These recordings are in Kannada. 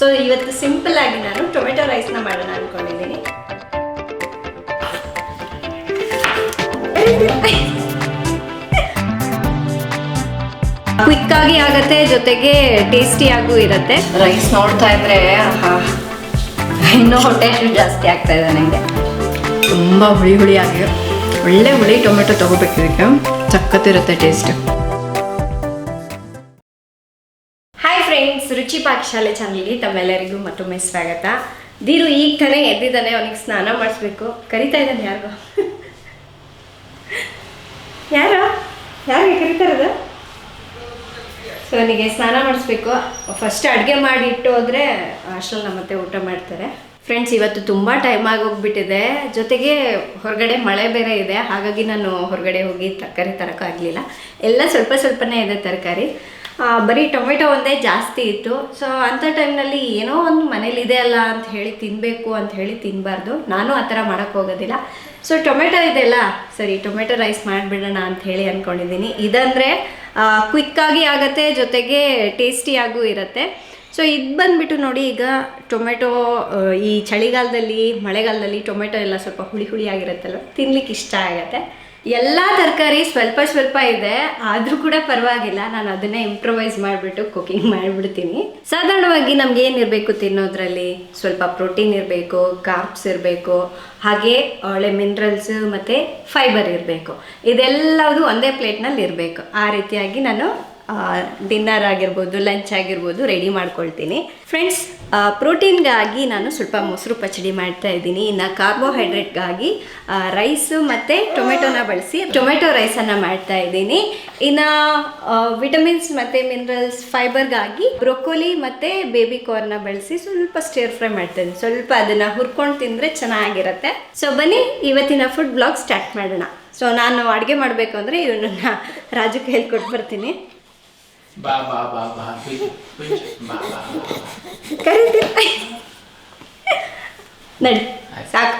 ಸೊ ಇವತ್ತು ಸಿಂಪಲ್ ಆಗಿ ನಾನು ಟೊಮೆಟೊ ರೈಸ್ನ ಮಾಡೋಣ ಅನ್ಕೊಂಡಿದ್ದೀನಿ. ಕ್ವಿಕ್ ಆಗಿ ಆಗತ್ತೆ ಜೊತೆಗೆ ಟೇಸ್ಟಿಯಾಗೂ ಇರುತ್ತೆ. ರೈಸ್ ನೋಡ್ತಾ ಇದ್ರೆ ಆಹಾ, ಇನ್ನೂ ಹೊಟ್ಟೆ ಜಾಸ್ತಿ ಆಗ್ತಾ ಇದೆ ನನಗೆ ತುಂಬ ಹುಳಿ ಹುಳಿ ಹುಳಿಯಾಗಿ ಒಳ್ಳೆ ಹುಳಿ ಟೊಮೆಟೊ ತಗೋಬೇಕು ಇದಕ್ಕೆ ಸಖತ್ತಿರುತ್ತೆ ಟೇಸ್ಟ್ ಪಾಕಶಾಲೆ ಚಾನಲ್ಗೆ ತಮ್ಮೆಲ್ಲರಿಗೂ ಮತ್ತೊಮ್ಮೆ ಸ್ವಾಗತ. ದೀರು ಈಗ ತಾನೇ ಎದ್ದಿದ್ದಾನೆ, ಅವನಿಗೆ ಸ್ನಾನ ಮಾಡಿಸ್ಬೇಕು. ಕರಿತಾ ಇದ್ದಾನೆ ಯಾರಿಗೋ ಯಾರ? ಯಾರಿಗೆ ಕರಿತಾರದ ಸೊ ಅವನಿಗೆ ಸ್ನಾನ ಮಾಡಿಸ್ಬೇಕು. ಫಸ್ಟ್ ಅಡುಗೆ ಮಾಡಿ ಇಟ್ಟು ಹೋದರೆ ನಮ್ಮ ಮತ್ತೆ ಊಟ ಮಾಡ್ತಾರೆ. ಫ್ರೆಂಡ್ಸ್ ಇವತ್ತು ತುಂಬ ಟೈಮ್ ಆಗೋಗ್ಬಿಟ್ಟಿದೆ. ಜೊತೆಗೆ ಹೊರಗಡೆ ಮಳೆ ಬೇರೆ ಇದೆ. ಹಾಗಾಗಿ ನಾನು ಹೊರಗಡೆ ಹೋಗಿ ತರಕಾರಿ ತರೋಕ್ಕಾಗಲಿಲ್ಲ ಎಲ್ಲ ಸ್ವಲ್ಪ ಸ್ವಲ್ಪನೇ ಇದೆ ತರಕಾರಿ. ಬರೀ ಟೊಮೆಟೊ ಒಂದೇ ಜಾಸ್ತಿ ಇತ್ತು. ಸೊ ಅಂಥ ಟೈಮ್ನಲ್ಲಿ ಏನೋ ಒಂದು ಮನೇಲಿ ಇದೆ ಅಲ್ಲ ಅಂತ ಹೇಳಿ ತಿನ್ನಬೇಕು ಅಂತ ಹೇಳಿ ತಿನ್ನಬಾರ್ದು ನಾನು ಆ ಥರ ಮಾಡೋಕ್ಕೆ ಹೋಗೋದಿಲ್ಲ. ಸೊ ಟೊಮೆಟೊ ಇದೆಲ್ಲ ಸರಿ, ಟೊಮೆಟೊ ರೈಸ್ ಮಾಡಿಬಿಡೋಣ ಅಂತ ಹೇಳಿ ಅಂದ್ಕೊಂಡಿದ್ದೀನಿ ಇದಂದರೆ ಕ್ವಿಕ್ಕಾಗಿ ಆಗುತ್ತೆ, ಜೊತೆಗೆ ಟೇಸ್ಟಿಯಾಗೂ ಇರುತ್ತೆ. ಸೊ ಇದು ಬಂದ್ಬಿಟ್ಟು ನೋಡಿ ಈಗ ಟೊಮೆಟೊ ಈ ಚಳಿಗಾಲದಲ್ಲಿ, ಮಳೆಗಾಲದಲ್ಲಿ ಟೊಮೆಟೊ ಎಲ್ಲ ಸ್ವಲ್ಪ ಹುಳಿ ಹುಳಿ ಆಗಿರುತ್ತಲ್ಲ ತಿನ್ಲಿಕ್ಕೆ ಇಷ್ಟ ಆಗುತ್ತೆ. ಎಲ್ಲ ತರಕಾರಿ ಸ್ವಲ್ಪ ಸ್ವಲ್ಪ ಇದೆ, ಆದರೂ ಕೂಡ ಪರವಾಗಿಲ್ಲ. ನಾನು ಅದನ್ನೇ ಇಂಪ್ರೊವೈಸ್ ಮಾಡಿಬಿಟ್ಟು ಕುಕಿಂಗ್ ಮಾಡಿಬಿಡ್ತೀನಿ. ಸಾಧಾರಣವಾಗಿ ನಮ್ಗೆ ಏನಿರಬೇಕು ತಿನ್ನೋದ್ರಲ್ಲಿ? ಸ್ವಲ್ಪ ಪ್ರೋಟೀನ್ ಇರಬೇಕು ಕಾರ್ಬ್ಸ್ ಇರಬೇಕು, ಹಾಗೆ, ಒಳ್ಳೆ ಮಿನರಲ್ಸ್ ಮತ್ತು ಫೈಬರ್ ಇರಬೇಕು. ಇದೆಲ್ಲದು ಒಂದೇ ಪ್ಲೇಟ್ನಲ್ಲಿ ಇರಬೇಕು ಆ ರೀತಿಯಾಗಿ ನಾನು ಡಿನ್ನರ್ ಆಗಿರ್ಬೋದು ಲಂಚ್ ಆಗಿರ್ಬೋದು ರೆಡಿ ಮಾಡ್ಕೊಳ್ತೀನಿ. ಫ್ರೆಂಡ್ಸ್ ಪ್ರೋಟೀನ್ಗಾಗಿ ನಾನು ಸ್ವಲ್ಪ ಮೊಸರು ಪಚಡಿ ಮಾಡ್ತಾ ಇದ್ದೀನಿ. ಇನ್ನು ಕಾರ್ಬೋಹೈಡ್ರೇಟ್ಗಾಗಿ ರೈಸು ಮತ್ತು ಟೊಮೆಟೊನ ಬಳಸಿ ಟೊಮೆಟೊ ರೈಸನ್ನು ಮಾಡ್ತಾ ಇದ್ದೀನಿ. ಇನ್ನು ವಿಟಮಿನ್ಸ್ ಮತ್ತು ಮಿನರಲ್ಸ್ ಫೈಬರ್ಗಾಗಿ ಬ್ರೊಕೋಲಿ ಮತ್ತು ಬೇಬಿ ಕಾರ್ನ ಬಳಸಿ ಸ್ವಲ್ಪ ಸ್ಟೇರ್ ಫ್ರೈ ಮಾಡ್ತಾ ಇದ್ದೀನಿ ಸ್ವಲ್ಪ ಅದನ್ನು ಹುರ್ಕೊಂಡು ತಿಂದರೆ ಚೆನ್ನಾಗಿರುತ್ತೆ. ಸೊ ಬನ್ನಿ, ಇವತ್ತಿನ ಫುಡ್ ಬ್ಲಾಗ್ ಸ್ಟಾರ್ಟ್ ಮಾಡೋಣ. ಸೊ ನಾನು ಅಡುಗೆ ಮಾಡಬೇಕು ಅಂದರೆ ಇವನನ್ನು ರಾಜಕ್ಕೆ ಹೇಳ್ಕೊಟ್ಟು ಬರ್ತೀನಿ. ಬಾ ಬಾ ಬಾ ಬಾ ಬಿಜ್ ಬಿಜ್ ಬಾ ಬಾ ನಡಿ ಸಾಕು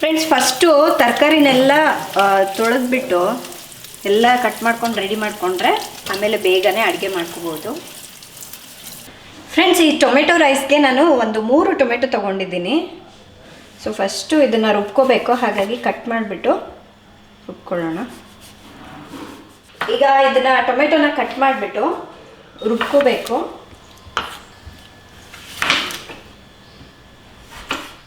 ಫ್ರೆಂಡ್ಸ್ ಫಸ್ಟು ತರಕಾರಿನೆಲ್ಲ ತೊಳೆದ್ಬಿಟ್ಟು ಎಲ್ಲ ಕಟ್ ಮಾಡ್ಕೊಂಡು ರೆಡಿ ಮಾಡಿಕೊಂಡ್ರೆ ಆಮೇಲೆ ಬೇಗನೆ ಅಡುಗೆ ಮಾಡ್ಕೋಬೋದು. ಫ್ರೆಂಡ್ಸ್ ಈ ಟೊಮೆಟೊ ರೈಸ್ಗೆ ನಾನು ಒಂದು ಮೂರು ಟೊಮೆಟೊ ತೊಗೊಂಡಿದ್ದೀನಿ. ಸೊ ಫಸ್ಟು ಇದನ್ನು ರುಬ್ಕೋಬೇಕು. ಹಾಗಾಗಿ ಕಟ್ ಮಾಡಿಬಿಟ್ಟು ರುಬ್ಕೊಳ್ಳೋಣ. ಈಗ ಇದನ್ನ ಟೊಮೆಟೊನ ಕಟ್ ಮಾಡಿಬಿಟ್ಟು ರುಬ್ಕೋಬೇಕು.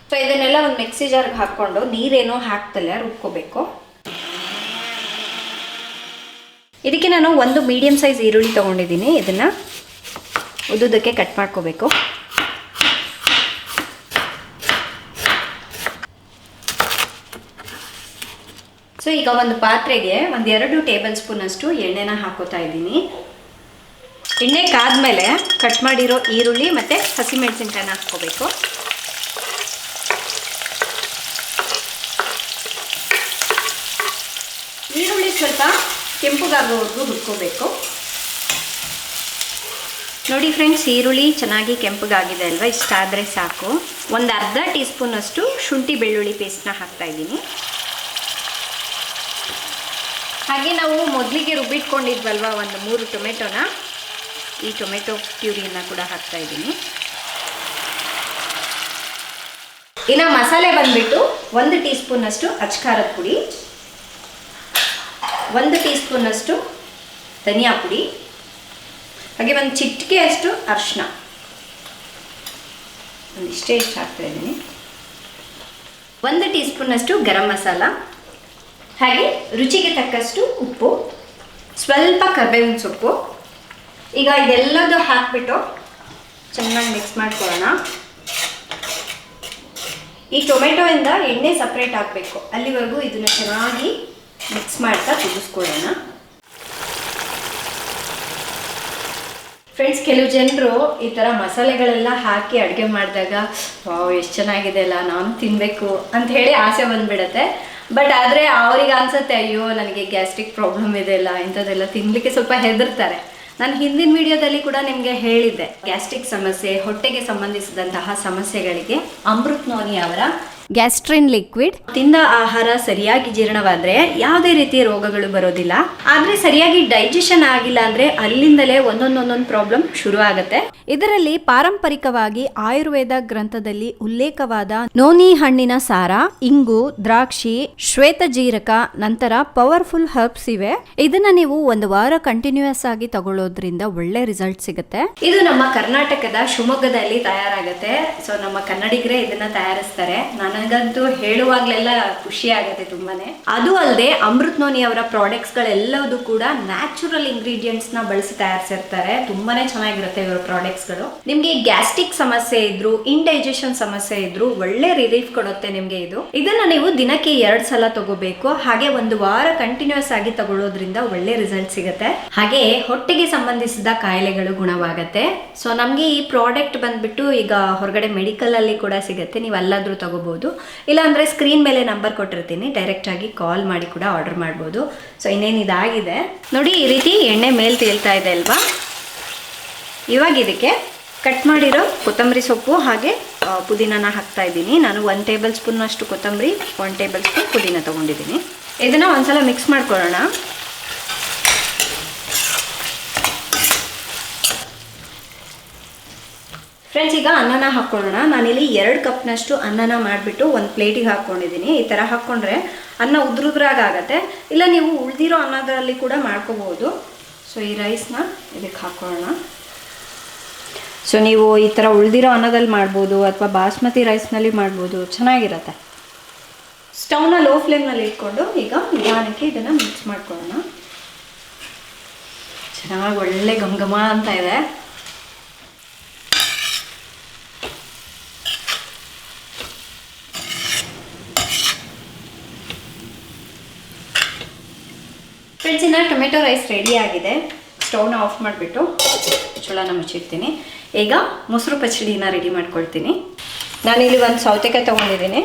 ಸೊ ಇದನ್ನೆಲ್ಲ ಒಂದು ಮಿಕ್ಸಿ ಜಾರ್ಗೆ ಹಾಕ್ಕೊಂಡು ನೀರೇನೋ ಹಾಕ್ತಲ್ಲ ರುಬ್ಕೋಬೇಕು. ಇದಕ್ಕೆ ನಾನು ಒಂದು ಮೀಡಿಯಮ್ ಸೈಜ್ ಈರುಳ್ಳಿ ತೊಗೊಂಡಿದ್ದೀನಿ. ಇದನ್ನು ಉದ್ದುದಕ್ಕೆ ಕಟ್ ಮಾಡ್ಕೋಬೇಕು. ಸೊ ಈಗ ಒಂದು ಪಾತ್ರೆಗೆ ಒಂದು ಎರಡು ಟೇಬಲ್ ಸ್ಪೂನ್ ಅಷ್ಟು ಎಣ್ಣೆನ ಹಾಕೋತಾ ಇದ್ದೀನಿ. ಎಣ್ಣೆ ಕಾದ್ಮೇಲೆ ಕಟ್ ಮಾಡಿರೋ ಈರುಳ್ಳಿ ಮತ್ತು ಹಸಿಮೆಣಸಿನ್ಕಾಯಿನ ಹಾಕ್ಕೋಬೇಕು. ಈರುಳ್ಳಿ ಸ್ವಲ್ಪ ಕೆಂಪುಗಾಗೋವರೆಗೂ ಹುರ್ಕೋಬೇಕು. ನೋಡಿ ಫ್ರೆಂಡ್ಸ್ ಈರುಳ್ಳಿ ಚೆನ್ನಾಗಿ ಕೆಂಪಗಾಗಿದೆ ಅಲ್ವಾ? ಇಷ್ಟ ಆದರೆ ಸಾಕು. ಒಂದು ಅರ್ಧ ಟೀ ಸ್ಪೂನಷ್ಟು ಶುಂಠಿ ಬೆಳ್ಳುಳ್ಳಿ ಪೇಸ್ಟ್ನ ಹಾಕ್ತಾ ಇದ್ದೀನಿ. ಹಾಗೆ ನಾವು ಮೊದಲಿಗೆ ರುಬ್ಬಿಟ್ಕೊಂಡಿದ್ವಲ್ವ ಒಂದು ಮೂರು ಟೊಮೆಟೊನ? ಈ ಟೊಮೆಟೊ ಪ್ಯೂರಿಯನ್ನು ಕೂಡ ಹಾಕ್ತಾ ಇದ್ದೀನಿ. ಇನ್ನು ಮಸಾಲೆ ಬಂದ್ಬಿಟ್ಟು ಒಂದು ಟೀ ಸ್ಪೂನಷ್ಟು ಅಚ್ಕಾರದ ಪುಡಿ, ಒಂದು ಟೀ ಸ್ಪೂನಷ್ಟು ಧನಿಯಾ ಪುಡಿ, ಹಾಗೆ ಒಂದು ಚಿಟಿಕೆ ಅಷ್ಟು ಅರಿಶಿನ ಒಂದಿಷ್ಟೇ ಇಷ್ಟು ಹಾಕ್ತಾ ಇದ್ದೀನಿ. ಒಂದು ಟೀ ಸ್ಪೂನಷ್ಟು ಗರಂ ಮಸಾಲ ಹಾಗೆ ರುಚಿಗೆ ತಕ್ಕಷ್ಟು ಉಪ್ಪು, ಸ್ವಲ್ಪ ಕರ್ಬೇವಿನ ಸೊಪ್ಪು. ಈಗ ಇದೆಲ್ಲದು ಹಾಕ್ಬಿಟ್ಟು ಚೆನ್ನಾಗಿ ಮಿಕ್ಸ್ ಮಾಡ್ಕೊಳ್ಳೋಣ. ಈ ಟೊಮೆಟೊಯಿಂದ ಎಣ್ಣೆ ಸಪ್ರೇಟ್ ಹಾಕಬೇಕು. ಅಲ್ಲಿವರೆಗೂ ಇದನ್ನು ಚೆನ್ನಾಗಿ ಮಿಕ್ಸ್ ಮಾಡ್ತಾ ಕುದಿಸ್ಕೊಳ್ಳೋಣ. ಫ್ರೆಂಡ್ಸ್ ಕೆಲವು ಜನರು ಈ ಥರ ಮಸಾಲೆಗಳೆಲ್ಲ ಹಾಕಿ ಅಡುಗೆ ಮಾಡಿದಾಗ, ವಾವ್, ಎಷ್ಟು ಚೆನ್ನಾಗಿದೆ ಅಲ್ಲ, ನಾನು ತಿನ್ನಬೇಕು ಅಂತ ಹೇಳಿ ಆಸೆ ಬಂದ್ಬಿಡತ್ತೆ. ಬಟ್ ಆದರೆ ಅವ್ರಿಗೆ ಅನ್ಸುತ್ತೆ, ಅಯ್ಯೋ, ನನಗೆ ಗ್ಯಾಸ್ಟ್ರಿಕ್ ಪ್ರಾಬ್ಲಮ್ ಇದೆ ಅಲ್ಲ, ಇಂಥದ್ದೆಲ್ಲ ತಿನ್ನಲಿಕ್ಕೆ ಸ್ವಲ್ಪ ಹೆದರ್ತಾರೆ. ನಾನು ಹಿಂದಿನ ವಿಡಿಯೋದಲ್ಲಿ ಕೂಡ ನಿಮಗೆ ಹೇಳಿದ್ದೆ ಗ್ಯಾಸ್ಟ್ರಿಕ್ ಸಮಸ್ಯೆ, ಹೊಟ್ಟೆಗೆ ಸಂಬಂಧಿಸಿದಂತಹ ಸಮಸ್ಯೆಗಳಿಗೆ ಅಮೃತ್ ನೋನಿ ಅವರ ಗ್ಯಾಸ್ಟ್ರಿನ್ ಲಿಕ್ವಿಡ್. ತಿಂದ ಆಹಾರ ಸರಿಯಾಗಿ ಜೀರ್ಣವಾದ್ರೆ ಯಾವುದೇ ರೀತಿಯ ರೋಗಗಳು ಬರೋದಿಲ್ಲ. ಆದ್ರೆ ಸರಿಯಾಗಿ ಡೈಜೆಷನ್ ಆಗಿಲ್ಲ ಅಂದ್ರೆ ಅಲ್ಲಿಂದಲೇ ಒಂದೊಂದೊಂದೊಂದು ಪ್ರಾಬ್ಲಮ್ ಶುರು ಆಗುತ್ತೆ. ಇದರಲ್ಲಿ ಪಾರಂಪರಿಕವಾಗಿ ಆಯುರ್ವೇದ ಗ್ರಂಥದಲ್ಲಿ ಉಲ್ಲೇಖವಾದ ನೋನಿ ಹಣ್ಣಿನ ಸಾರ, ಇಂಗು, ದ್ರಾಕ್ಷಿ, ಶ್ವೇತ ಜೀರಕ, ನಂತರ ಪವರ್ಫುಲ್ ಹರ್ಬ್ಸ್ ಇವೆ. ಇದನ್ನ ನೀವು ಒಂದು ವಾರ ಕಂಟಿನ್ಯೂಸ್ ಆಗಿ ತಗೊಳ್ಳೋದ್ರಿಂದ ಒಳ್ಳೆ ರಿಸಲ್ಟ್ ಸಿಗುತ್ತೆ. ಇದು ನಮ್ಮ ಕರ್ನಾಟಕದ ಶಿವಮೊಗ್ಗದಲ್ಲಿ ತಯಾರಾಗುತ್ತೆ. ಸೊ ನಮ್ಮ ಕನ್ನಡಿಗರೇ ಇದನ್ನ ತಯಾರಿಸ್ತಾರೆ. ನನಗಂತೂ ಹೇಳುವಾಗ್ಲೆಲ್ಲ ಖುಷಿ ಆಗುತ್ತೆ ತುಂಬಾನೇ. ಅದು ಅಲ್ಲದೆ ಅಮೃತ್ ನೋನಿ ಅವರ ಪ್ರಾಡಕ್ಟ್ಸ್ ಗಳೆಲ್ಲವೂ ಕೂಡ ನ್ಯಾಚುರಲ್ ಇಂಗ್ರೀಡಿಯೆಂಟ್ಸ್ನ ಬಳಸಿ ತಯಾರಿಸಿರ್ತಾರೆ. ತುಂಬಾನೇ ಚೆನ್ನಾಗಿರುತ್ತೆ ಇವರ ಪ್ರಾಡಕ್ಟ್ಸ್ಗಳು. ನಿಮ್ಗೆ ಗ್ಯಾಸ್ಟ್ರಿಕ್ ಸಮಸ್ಯೆ ಇದ್ರು ಇನ್ಡೈಜೆಷನ್ ಸಮಸ್ಯೆ ಇದ್ರು ಒಳ್ಳೆ ರಿಲೀಫ್ ಕೊಡುತ್ತೆ ನಿಮ್ಗೆ ಇದು. ಇದನ್ನ ನೀವು ದಿನಕ್ಕೆ ಎರಡ್ ಸಲ ತಗೋಬೇಕು. ಹಾಗೆ ಒಂದು ವಾರ ಕಂಟಿನ್ಯೂಸ್ ಆಗಿ ತಗೊಳ್ಳೋದ್ರಿಂದ ಒಳ್ಳೆ ರಿಸಲ್ಟ್ ಸಿಗುತ್ತೆ. ಹಾಗೆ ಹೊಟ್ಟೆಗೆ ಸಂಬಂಧಿಸಿದ ಕಾಯಿಲೆಗಳು ಗುಣವಾಗತ್ತೆ. ಸೊ ನಮಗೆ ಈ ಪ್ರಾಡಕ್ಟ್ ಬಂದ್ಬಿಟ್ಟು ಈಗ ಹೊರಗಡೆ ಮೆಡಿಕಲ್ ಅಲ್ಲಿ ಕೂಡ ಸಿಗುತ್ತೆ. ನೀವು ಅಲ್ಲಾದ್ರೂ ತಗೋಬಹುದು ಇಲ್ಲಾಂದ್ರೆ ಸ್ಕ್ರೀನ್ ಮೇಲೆ ನಂಬರ್ ಕೊಟ್ಟಿರ್ತೀನಿ. ಡೈರೆಕ್ಟ್ ಆಗಿ ಕಾಲ್ ಮಾಡಿ ಕೂಡ ಆರ್ಡರ್ ಮಾಡ್ಬೋದು. ಸೊ ಇನ್ನೇನು ಇದಾಗಿದೆ? ನೋಡಿ, ಈ ರೀತಿ ಎಣ್ಣೆ ಮೇಲೆ ತೇಲ್ತಾ ಇದೆ ಅಲ್ವಾ? ಇವಾಗ ಇದಕ್ಕೆ ಕಟ್ ಮಾಡಿರೋ ಕೊತ್ತಂಬರಿ ಸೊಪ್ಪು ಹಾಗೆ ಪುದೀನಾನ ಹಾಕ್ತಾ ಇದ್ದೀನಿ. ನಾನು ಒನ್ ಟೇಬಲ್ ಸ್ಪೂನ್ ಅಷ್ಟು ಕೊತ್ತಂಬರಿ ಒನ್ ಟೇಬಲ್ ಸ್ಪೂನ್ ಪುದೀನ ತೊಗೊಂಡಿದ್ದೀನಿ. ಇದನ್ನು ಒಂದ್ಸಲ ಮಿಕ್ಸ್ ಮಾಡ್ಕೊಳ್ಳೋಣ. ಫ್ರೆಂಡ್ಸ್ ಈಗ ಅನ್ನನ ಹಾಕ್ಕೊಳ್ಳೋಣ ನಾನಿಲ್ಲಿ ಎರಡು ಕಪ್ನಷ್ಟು ಅನ್ನನ ಮಾಡಿಬಿಟ್ಟು ಒಂದು ಪ್ಲೇಟಿಗೆ ಹಾಕ್ಕೊಂಡಿದ್ದೀನಿ ಈ ಥರ ಹಾಕ್ಕೊಂಡ್ರೆ ಅನ್ನ ಉದ್ರುದ್ರಾಗತ್ತೆ ಇಲ್ಲ, ನೀವು ಉಳಿದಿರೋ ಅನ್ನದಲ್ಲಿ ಕೂಡ ಮಾಡ್ಕೋಬೋದು ಸೊ ಈ ರೈಸ್ನ ಇದಕ್ಕೆ ಹಾಕ್ಕೊಳ್ಳೋಣ ಸೊ ನೀವು ಈ ಥರ ಉಳಿದಿರೋ ಅನ್ನದಲ್ಲಿ ಮಾಡ್ಬೋದು ಅಥವಾ ಬಾಸ್ಮತಿ ರೈಸ್ನಲ್ಲಿ ಮಾಡ್ಬೋದು. ಚೆನ್ನಾಗಿರತ್ತೆ. ಸ್ಟವ್ನ ಲೋ ಫ್ಲೇಮ್ನಲ್ಲಿ ಇಟ್ಕೊಂಡು ಈಗ ನಿಧಾನಕ್ಕೆ ಇದನ್ನು ಮಿಕ್ಸ್ ಮಾಡ್ಕೊಳ್ಳೋಣ. ಚೆನ್ನಾಗಿ ಒಳ್ಳೆ ಘಮ ಘಮ ಅಂತ ಇದೆ. ಇನ್ನು ಟೊಮೆಟೊ ರೈಸ್ ರೆಡಿ ಆಗಿದೆ. ಸ್ಟೌವ್ನ ಆಫ್ ಮಾಡಿಬಿಟ್ಟು ಚುಳನ ಮುಚ್ಚಿಡ್ತೀನಿ. ಈಗ ಮೊಸರು ಪಚಡಿನ ರೆಡಿ ಮಾಡ್ಕೊಳ್ತೀನಿ. ನಾನಿಲ್ಲಿ ಒಂದು ಸೌತೆಕಾಯಿ ತೊಗೊಂಡಿದ್ದೀನಿ.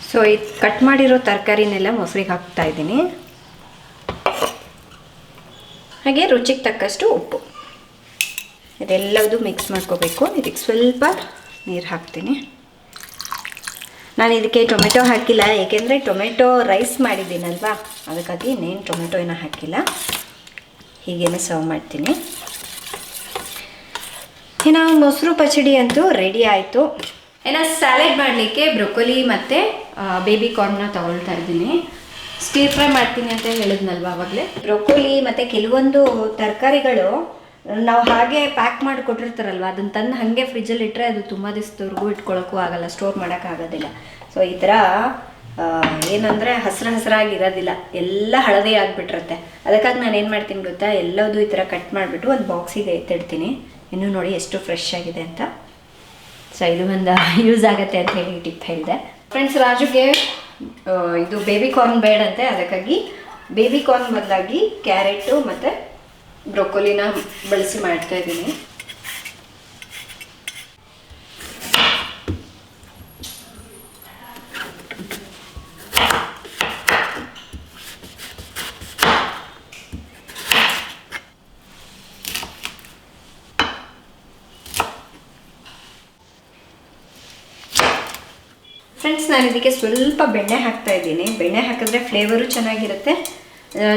ಸೊ ಇದು ಕಟ್ ಮಾಡಿರೋ ತರಕಾರಿನೆಲ್ಲ ಮೊಸರಿಗೆ ಹಾಕ್ತಾ ಇದ್ದೀನಿ. ಹಾಗೆ ರುಚಿಗೆ ತಕ್ಕಷ್ಟು ಉಪ್ಪು. ಇದೆಲ್ಲದು ಮಿಕ್ಸ್ ಮಾಡ್ಕೋಬೇಕು. ಇದಕ್ಕೆ ಸ್ವಲ್ಪ ನೀರು ಹಾಕ್ತೀನಿ. ನಾನು ಇದಕ್ಕೆ ಟೊಮೆಟೊ ಹಾಕಿಲ್ಲ, ಏಕೆಂದರೆ ಟೊಮೆಟೊ ರೈಸ್ ಮಾಡಿದ್ದೀನಲ್ವಾ? ಅದಕ್ಕಾಗಿ ಇನ್ನೇನು ಟೊಮೆಟೊ ಏನೂ ಹಾಕಿಲ್ಲ. ಹೀಗೇನೆ ಸರ್ವ್ ಮಾಡ್ತೀನಿ. ಇನ್ನು ಮೊಸರು ಪಚಡಿ ಅಂತೂ ರೆಡಿ ಆಯಿತು. ಏನೋ ಸ್ಯಾಲೆಡ್ ಮಾಡಲಿಕ್ಕೆ ಬ್ರೊಕೊಲಿ ಮತ್ತು ಬೇಬಿ ಕಾರ್ನ್ನ ತಗೊಳ್ತಾ ಇದ್ದೀನಿ. ಸ್ಟೀರ್ ಫ್ರೈ ಮಾಡ್ತೀನಿ ಅಂತ ಹೇಳಿದ್ನಲ್ವಾ ಆವಾಗಲೇ ಬ್ರೊಕೊಲಿ ಮತ್ತು ಕೆಲವೊಂದು ತರಕಾರಿಗಳು ನಾವು ಹಾಗೆ ಪ್ಯಾಕ್ ಮಾಡಿ ಕೊಟ್ಟಿರ್ತಾರಲ್ವ ಅದನ್ನ ತಂದು ಹಾಗೆ ಫ್ರಿಜ್ಜಲ್ಲಿ ಇಟ್ಟರೆ ಅದು ತುಂಬ ದಿವಸದವರೆಗೂ ಇಟ್ಕೊಳ್ಳೋಕ್ಕೂ ಆಗಲ್ಲ ಸ್ಟೋರ್ ಮಾಡೋಕ್ಕಾಗೋದಿಲ್ಲ ಸೊ ಈ ಥರ ಏನಂದರೆ ಹಸಿರು ಹಸಿರಾಗಿರೋದಿಲ್ಲ ಎಲ್ಲ ಹಳದಿ ಆಗಿಬಿಟ್ಟಿರುತ್ತೆ ಅದಕ್ಕಾಗಿ ನಾನು ಏನು ಮಾಡ್ತೀನಿ ಗೊತ್ತಾ, ಎಲ್ಲದೂ ಈ ಥರ ಕಟ್ ಮಾಡಿಬಿಟ್ಟು ಒಂದು ಬಾಕ್ಸಿಗೆ ಎತ್ತಿಡ್ತೀನಿ. ಇನ್ನೂ ನೋಡಿ ಎಷ್ಟು ಫ್ರೆಶ್ ಆಗಿದೆ ಅಂತ. ಸೊ ಇದು ಒಂದು ಯೂಸ್ ಆಗುತ್ತೆ ಅಂತ ಹೇಳಿ ಟಿಪ್ ಹೇಳಿದೆ. ಫ್ರೆಂಡ್ಸ್ ರಾಜುಗೆ ಇದು ಬೇಬಿ ಕಾರ್ನ್ ಬೇಡಂತೆ ಅದಕ್ಕಾಗಿ ಬೇಬಿ ಕಾರ್ನ್ ಬದಲಾಗಿ ಕ್ಯಾರೆಟು ಮತ್ತು ಬ್ರೊಕೊಲಿನ ಬಳಸಿ ಮಾಡ್ತಾ ನಾನು ಇದಕ್ಕೆ ಸ್ವಲ್ಪ ಬೆಣ್ಣೆ ಹಾಕ್ತಾ ಇದ್ದೀನಿ. ಬೆಣ್ಣೆ ಹಾಕಿದ್ರೆ ಫ್ಲೇವರು ಚೆನ್ನಾಗಿರುತ್ತೆ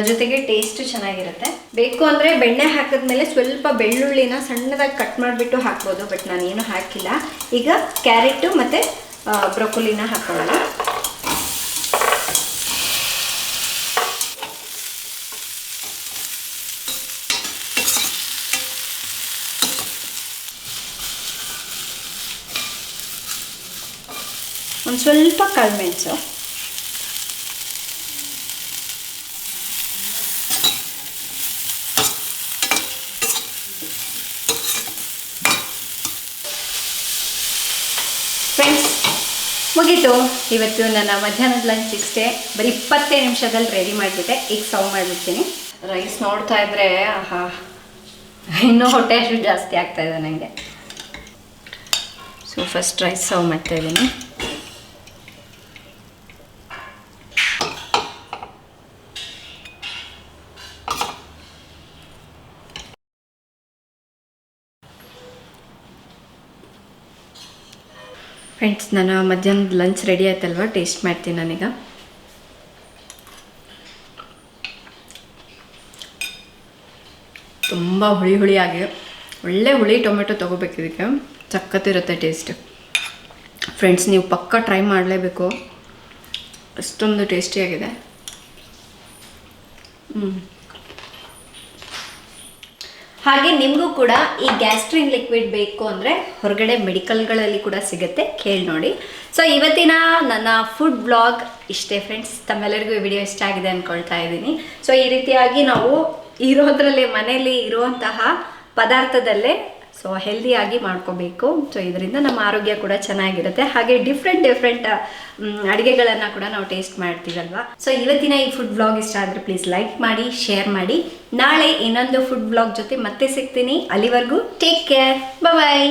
ಜೊತೆಗೆ ಟೇಸ್ಟು ಚೆನ್ನಾಗಿರುತ್ತೆ. ಬೇಕು ಅಂದರೆ ಬೆಣ್ಣೆ ಹಾಕಿದ್ಮೇಲೆ ಸ್ವಲ್ಪ ಬೆಳ್ಳುಳ್ಳಿನ ಸಣ್ಣದಾಗಿ ಕಟ್ ಮಾಡಿಬಿಟ್ಟು ಹಾಕ್ಬೋದು ಬಟ್ ನಾನೇನು ಹಾಕಿಲ್ಲ. ಈಗ ಕ್ಯಾರೆಟು ಮತ್ತು ಬ್ರೊಕೊಲಿನ ಹಾಕೊಳ್ಳೋಣ. ಒಂದು ಸ್ವಲ್ಪ ಕಳ್ಮೆಣಸು ಫ್ರೆಂಡ್ಸ್ ಮುಗೀತು. ಇವತ್ತು ನನ್ನ ಮಧ್ಯಾಹ್ನದ ಲಂಚ್ ಇಷ್ಟೇ. ಬರೀ ಇಪ್ಪತ್ತೈದು ನಿಮಿಷದಲ್ಲಿ ರೆಡಿ ಮಾಡಿಬಿಟ್ಟೆ. ಈಗ ಸರ್ವ್ ಮಾಡಿಬಿಡ್ತೀನಿ. ರೈಸ್ ನೋಡ್ತಾ ಇದ್ರೆ, ಆಹಾ. ಇನ್ನೂ ಹೊಟ್ಟೆ ಜಾಸ್ತಿ ಆಗ್ತಾ ಇದೆ ನನಗೆ ಸೊ ಫಸ್ಟ್ ರೈಸ್ ಸರ್ವ್ ಮಾಡ್ತಾ ಫ್ರೆಂಡ್ಸ್ ನಾನು ಮಧ್ಯಾಹ್ನದ ಲಂಚ್ ರೆಡಿ ಆಯ್ತಲ್ವ? ಟೇಸ್ಟ್ ಮಾಡ್ತೀನಿ ನಾನೀಗ. ತುಂಬ ಹುಳಿ ಹುಳಿಯಾಗಿ ಒಳ್ಳೆ ಹುಳಿ ಟೊಮೆಟೊ ತೊಗೋಬೇಕು ಇದಕ್ಕೆ. ಸಖತ್ತಿರುತ್ತೆ ಟೇಸ್ಟ್ ಫ್ರೆಂಡ್ಸ್ ನೀವು ಪಕ್ಕ ಟ್ರೈ ಮಾಡಲೇಬೇಕು. ಅಷ್ಟೊಂದು ಟೇಸ್ಟಿಯಾಗಿದೆ ಹಾಗೆ ನಿಮಗೂ ಕೂಡ ಈ ಗ್ಯಾಸ್ಟ್ರಿನ್ ಲಿಕ್ವಿಡ್ ಬೇಕು ಅಂದರೆ ಹೊರಗಡೆ ಮೆಡಿಕಲ್ಗಳಲ್ಲಿ ಕೂಡ ಸಿಗುತ್ತೆ. ಕೇಳಿ ನೋಡಿ. ಸೊ ಇವತ್ತಿನ ನನ್ನ ಫುಡ್ ಬ್ಲಾಗ್ ಇಷ್ಟೇ ಫ್ರೆಂಡ್ಸ್ ತಮ್ಮೆಲ್ಲರಿಗೂ ಈ ವಿಡಿಯೋ ಇಷ್ಟ ಆಗಿದೆ ಅಂದ್ಕೊಳ್ತಾ ಇದ್ದೀನಿ. ಸೊ ಈ ರೀತಿಯಾಗಿ ನಾವು ಇರೋದ್ರಲ್ಲೇ ಮನೆಯಲ್ಲಿ ಇರುವಂತಹ ಪದಾರ್ಥದಲ್ಲೇ ಸೊ ಹೆಲ್ದಿಯಾಗಿ ಮಾಡ್ಕೋಬೇಕು. ಸೊ ಇದರಿಂದ ನಮ್ಮ ಆರೋಗ್ಯ ಕೂಡ ಚೆನ್ನಾಗಿರುತ್ತೆ. ಹಾಗೆ ಡಿಫ್ರೆಂಟ್ ಡಿಫ್ರೆಂಟ್ ಅಡುಗೆಗಳನ್ನು ಕೂಡ ನಾವು ಟೇಸ್ಟ್ ಮಾಡ್ತೀವಲ್ವಾ? ಸೊ ಇವತ್ತಿನ ಈ ಫುಡ್ ಬ್ಲಾಗ್ ಇಷ್ಟ ಆದರೆ ಪ್ಲೀಸ್ ಲೈಕ್ ಮಾಡಿ ಶೇರ್ ಮಾಡಿ. ನಾಳೆ ಇನ್ನೊಂದು ಫುಡ್ ಬ್ಲಾಗ್ ಜೊತೆ ಮತ್ತೆ ಸಿಗ್ತೀನಿ. ಅಲ್ಲಿವರೆಗೂ ಟೇಕ್ ಕೇರ್ ಬಾಯ್